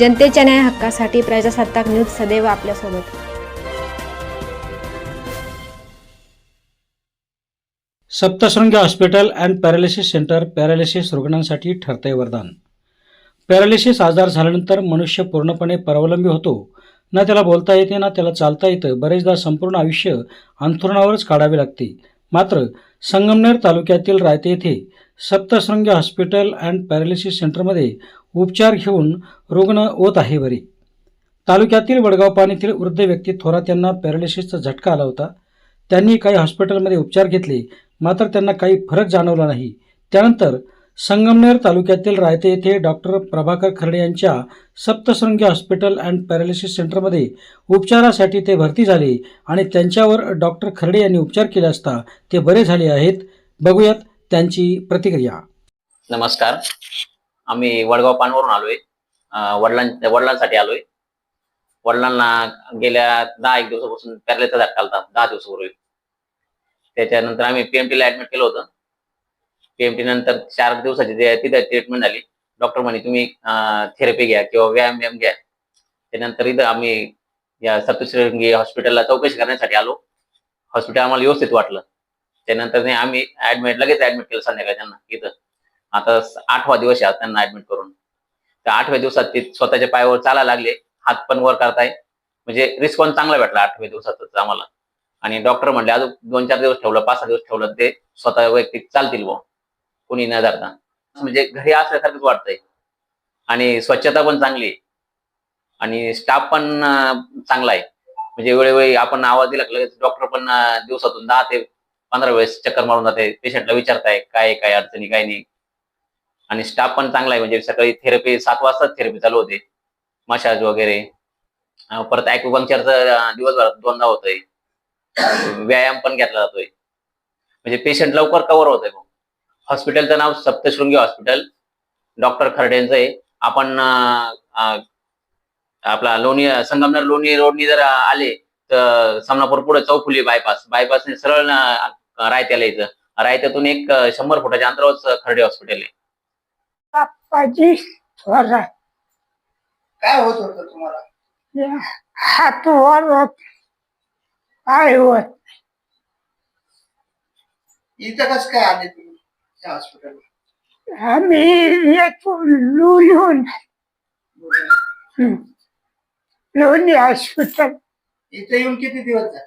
जनतेच्या न्याय हक्कासाठी प्रजासत्ताक न्यूज सदैव आपल्यासोबत. Saptashrungi hospital and paralysis center paralysis रुग्णांसाठी ठरतंय वरदान. पॅरालिसिस आजार झाल्यानंतर मनुष्य पूर्णपणे परावलंबी होतो. ना त्याला बोलता येते ना त्याला चालता येतं. बरेचदा संपूर्ण आयुष्य अंथरुणावरच काढावे लागते. मात्र संगमनेर तालुक्यातील रायते येथे सप्तशृंगी हॉस्पिटल अँड पॅरालिसिस सेंटरमध्ये उपचार घेऊन रुग्ण होत आहे बरे. तालुक्यातील वडगाव पाणीतील वृद्ध व्यक्ती थोरात यांना पॅरालिसिसचा झटका आला होता. त्यांनी काही हॉस्पिटलमध्ये उपचार घेतले मात्र त्यांना काही फरक जाणवला नाही. त्यानंतर संगमनेर तालुक्यातील रायते येथे डॉक्टर प्रभाकर खर्डे यांच्या सप्तशृंगी हॉस्पिटल अँड पॅरालिसिस सेंटरमध्ये उपचारासाठी ते भरती झाले आणि त्यांच्यावर डॉक्टर खर्डे यांनी उपचार केले असता ते बरे झाले आहेत. बघूयात त्यांची प्रतिक्रिया. नमस्कार. आम्ही वडगाव पानवरून आलोय. वडिलां वडिलांसाठी आलोय. वडिलांना गेल्या दहा एक दिवसापासून पॅरलेचा झटका आलता दहा दिवसापूर्वी. त्याच्यानंतर आम्ही पीएमटी ला ऍडमिट केलं होतं. पीएमटी नंतर चार दिवसाची तिथे ट्रीटमेंट झाली. डॉक्टर म्हणे तुम्ही थेरपी घ्या किंवा व्यायाम व्यायाम घ्या. त्यानंतर इथं आम्ही या सप्तशृंगी हॉस्पिटलला चौकशी करण्यासाठी आलो. हॉस्पिटल आम्हाला व्यवस्थित वाटलं. त्यानंतर आम्ही ऍडमिट लगेच ऍडमिट केलं संध्याकाळी त्यांना इथं. आता आठवा दिवस आहे त्यांना ऍडमिट करून. त्या आठव्या दिवसात ते स्वतःच्या पायावर चालायला लागले हात पण वर करताय. म्हणजे रिस्पॉन्स चांगला भेटला आठव्या दिवसातच आम्हाला. आणि डॉक्टर म्हणले अजून दोन चार दिवस ठेवलं पाच सहा दिवस ठेवलं ते स्वतः वैयक्तिक चालतील बुवा. कोणी न धरता. म्हणजे घरी असल्यासारखंच वाटतंय. आणि स्वच्छता पण चांगली आहे. आणि स्टाफ पण चांगला आहे. म्हणजे वेळोवेळी आपण आवाज दिला लगेच डॉक्टर पण दिवसातून दहा ते पंधरा वेळेस चक्कर मारून जाते. पेशंटला विचारताय काय काय अडचणी काय नाही. आणि स्टाफ पण चांगला आहे. म्हणजे सकाळी थेरपी सात वाजताच थेरपी चालू होते. मसाज वगैरे. परत ऍक्युपंक्चरचं दिवसभरात दोनदा होतोय. व्यायाम पण घेतला जातोय. म्हणजे पेशंट लवकर कव्हर होतोय हॉस्पिटलचं नाव सप्तशृंगी हॉस्पिटल डॉक्टर खरडेंचं आहे. आपण आपला लोणी संगमनेर लोणी रोडनी जर आले तर समनापूर पुढे चौफुली बायपास बायपासने सरळ रायत्याला यायचं. रायत्यातून एक शंभर फुटाच्या अंतरावरच खर्डे हॉस्पिटल आहे. बाप्पाजी स्वरा काय होत होतं तुम्हाला? हात वर होत पाय होत. इथं कसं काय आले तुम्ही त्या हॉस्पिटलला आम्ही येतो लुलून हं. लोणी हॉस्पिटल इथं येऊन किती दिवस झाले?